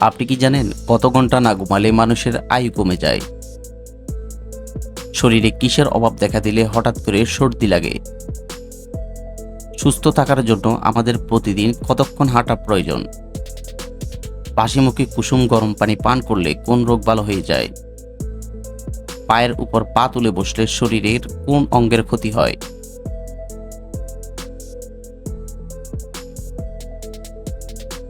আপনি কি জানেন কত ঘণ্টা না ঘুমালে মানুষের আয়ু কমে যায়? শরীরে কিসের অভাব দেখা দিলে হঠাৎ করে সর্দি লাগে। সুস্থ থাকার জন্য আমাদের প্রতিদিন কতক্ষণ হাঁটা প্রয়োজন? বাসিমুখে কুসুম গরম পানি পান করলে কোন রোগ ভালো হয়ে যায়? পায়ের উপর পা তুলে বসলে শরীরের কোন অঙ্গের ক্ষতি হয়?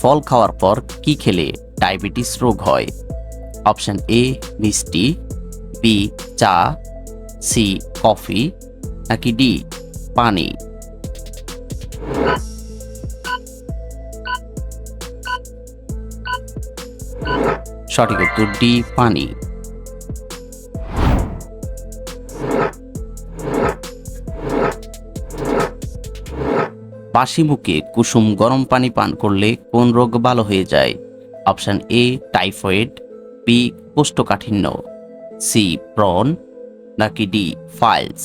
ফল খাওয়ার পর কি খেলে ডায়াবেটিস রোগ হয়? অপশন এ মিষ্টি বি চা সি কফি, নাকি ডি পানি? সঠিক উত্তর ডি পানি। বাসি মুখে কুসুম গরম পানি পান করলে কোন রোগ ভালো হয়ে যায়? অপশান এ, টাইফয়েড বি কোষ্ঠকাঠিন্য সি প্রন, নাকি ডি ফাইলস।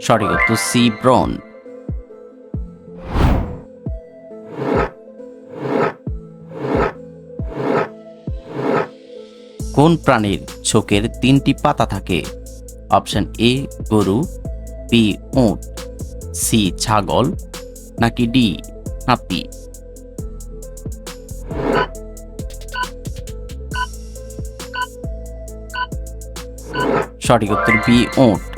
সঠিক উত্তর সি ব্রন কোন প্রাণীর চোখের তিনটি পাতা থাকে? অপশন এ, গরু, বি, উঁট, সি, ছাগল, নাকি ডি, হাতি? সঠিক উত্তর বি, উট।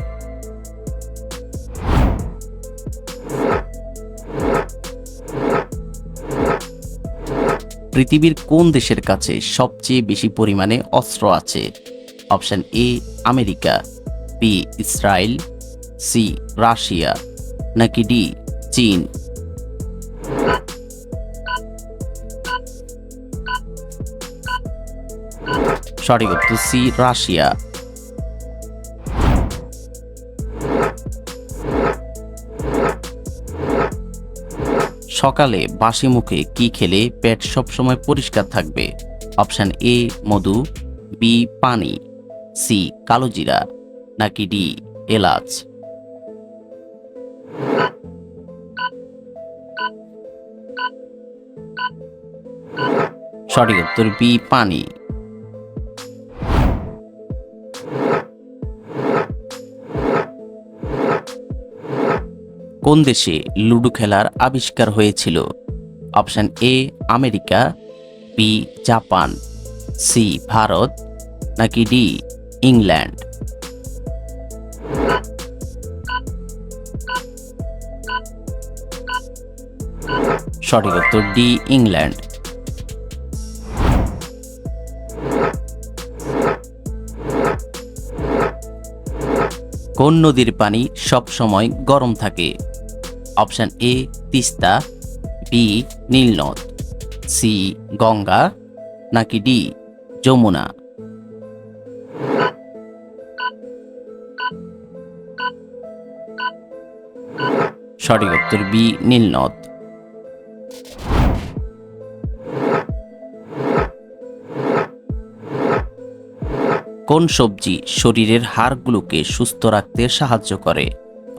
পৃথিবীর কোন দেশের কাছে সবচেয়ে বেশি পরিমাণে অস্ত্র আছে? Option A, America, B, Israel, C, Russia, নাকি ডি, চীন? সঠিক উত্তর সি, রাশিয়া। সকালে বাসি মুখে কি খেলে পেট সবসময় পরিষ্কার থাকবে? অপশান এ, মধু, বি, পানি, সি, কালো জিরা, নাকি ডি, এলাচ? সঠিক উত্তর বি, পানি। কোন দেশে লুডো খেলার আবিষ্কার হয়েছিল। Option A, America, B, Japan, C, Bharat, নাকি ডি, ইংল্যান্ড। সঠিক উত্তর ডি, ইংল্যান্ড। কোন নদীর পানি সবসময় গরম থাকে? অপশন এ, তিস্তা, বি, নীলনদ, সি, গঙ্গা, নাকি ডি, যমুনা? সঠিক উত্তর বি, নীলনদ। কোন সবজি শরীরের হাড়গুলোকে সুস্থ রাখতে সাহায্য করে?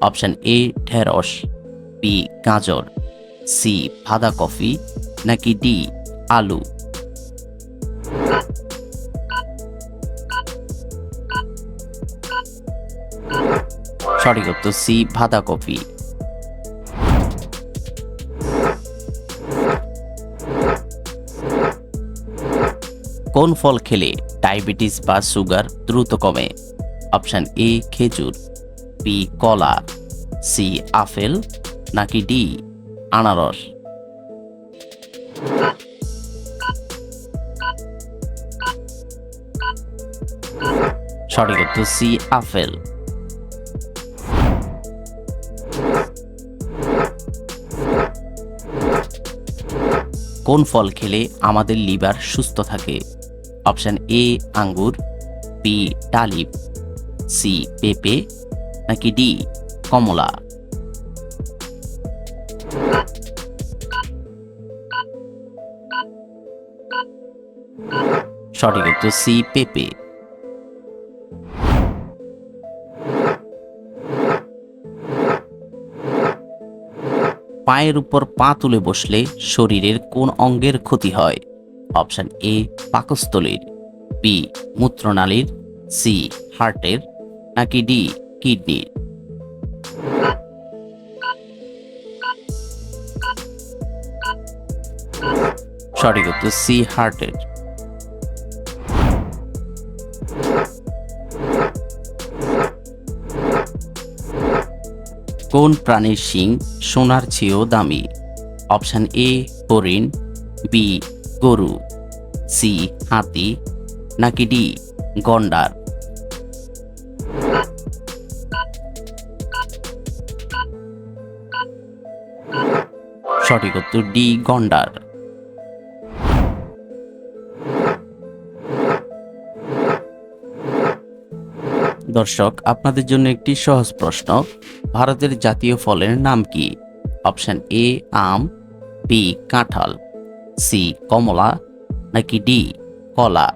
অপশন এ, ঢেঁড়স। বি গাজর সি বাঁধাকপি নাকি ডি আলু? সঠিক উত্তর সি বাঁধাকপি কোন ফল খেলে ডায়াবেটিস বা সুগার দ্রুত কমে? অপশন এ খেজুর বি কলা সি আপেল নাকি ডি? আনারস। সঠিক উত্তর সি, আপেল। কোন ফল খেলে আমাদের লিভার সুস্থ থাকে? অপশান এ, আঙ্গুর, বি, ডালিম, সি, পেপে, নাকি ডি, কমলা? সঠিক উত্তর সি, পেঁপে। পায়ের উপর পা তুলে বসলে শরীরের কোন অঙ্গের ক্ষতি হয়? অপশন এ, পাকস্থলীর, বি, মূত্রনালীর, সি, হার্টের, নাকি ডি, কিডনির? সঠিক উত্তর সি, হার্টের। কোন প্রাণীর শিং সোনার চেয়েও দামি? অপশান এ, হরিণ, বি, গরু, সি, হাতি, নাকি ডি, গন্ডার? সঠিক উত্তর ডি, গন্ডার। দর্শক, আপনাদের জন্য একটি সহজ প্রশ্ন। ভারতের জাতীয় ফলের নাম কি? অপশন এ, আম, বি, কাঁঠাল, সি, কমলা, নাকি ডি, কলা?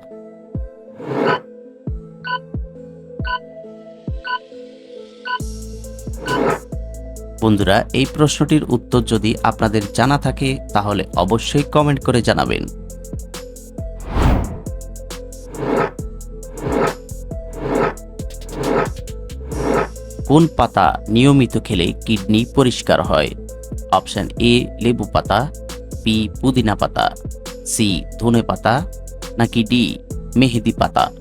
বন্ধুরা, এই প্রশ্নটির উত্তর যদি আপনাদের জানা থাকে, তাহলে অবশ্যই কমেন্ট করে জানাবেন। কোন পাতা নিয়মিত খেলে কিডনি পরিষ্কার হয়? অপশন এ, লেবু পাতা বি পুদিনা পাতা সি ধনে পাতা, নাকি ডি মেহেদি পাতা?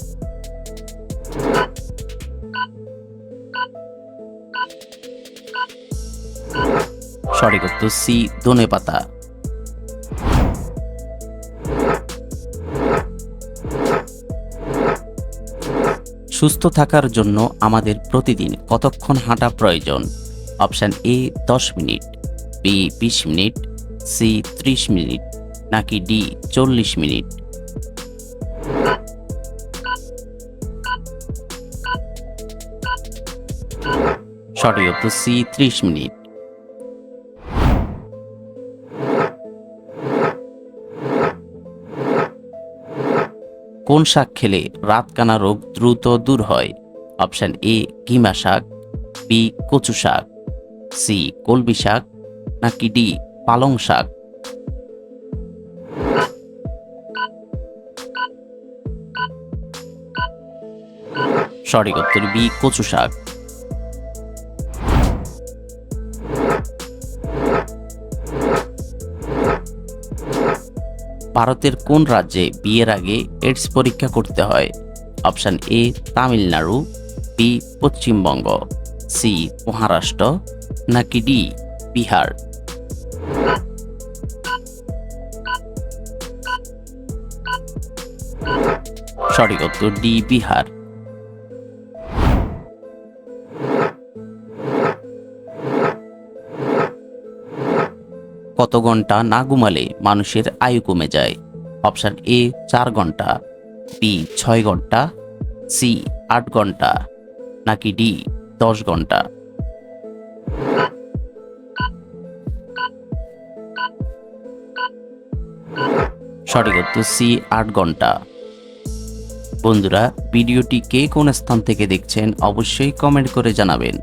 সঠিক উত্তর সি ধনে পাতা। সুস্থ থাকার জন্য আমাদের প্রতিদিন কতক্ষণ হাঁটা প্রয়োজন? অপশান এ দশ মিনিট বি বিশ মিনিট সি ত্রিশ মিনিট, নাকি ডি চল্লিশ মিনিট? সঠিক উত্তর সি ত্রিশ মিনিট। কোন শাক খেলে রাতকানা রোগ দ্রুত দূর হয়? অপশান এ, কিমা শাক, বি, কচু শাক, সি কলবি শাক, নাকি ডি, পালং শাক? সঠিক উত্তর বি, কচু শাক। ভারতের কোন রাজ্যে বিয়ের আগে এইডস পরীক্ষা করতে হয়? Option A, Tamil Nadu, B, Paschimbanga, C, Maharashtra, নাকি ডি, বিহার? সঠিক উত্তর ডি, বিহার। কত ঘণ্টা না ঘুমালে মানুষের আয়ু কমে যায়? অপশান এ চার ঘণ্টা, বি ছয় ঘণ্টা, সি আট ঘণ্টা, নাকি ডি দশ ঘণ্টা। সঠিক উত্তর সি আট ঘণ্টা। বন্ধুরা, ভিডিওটি কে কোন স্থান থেকে দেখছেন অবশ্যই কমেন্ট করে জানাবেন।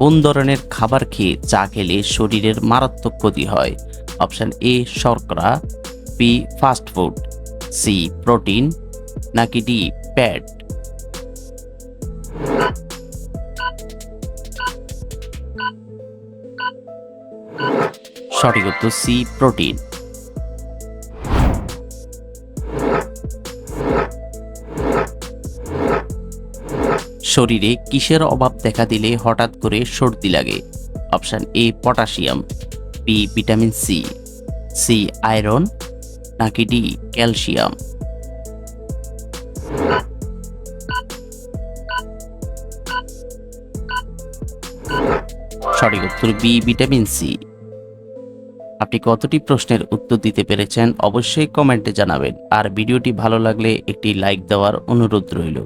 কোন ধরনের খাবার খেয়ে চা খেলে শরীরের মারাত্মক ক্ষতি হয়? অপশান এ, শর্করা B fast food C protein নাকি ডি প্যাড সঠিক উত্তর সি প্রোটিন শরীরে কিসের অভাব দেখা দিলে হঠাৎ করে সর্দি লাগে? Option A, potassium, B, vitamin C C, iron, নাকি ডি, ক্যালসিয়াম। সঠিক উত্তর বি, ভিটামিন সি। আপনি কতটি প্রশ্নের উত্তর দিতে পেরেছেন অবশ্যই কমেন্টে জানাবেন। আর ভিডিওটি ভালো লাগলে একটি লাইক দেওয়ার অনুরোধ রইল।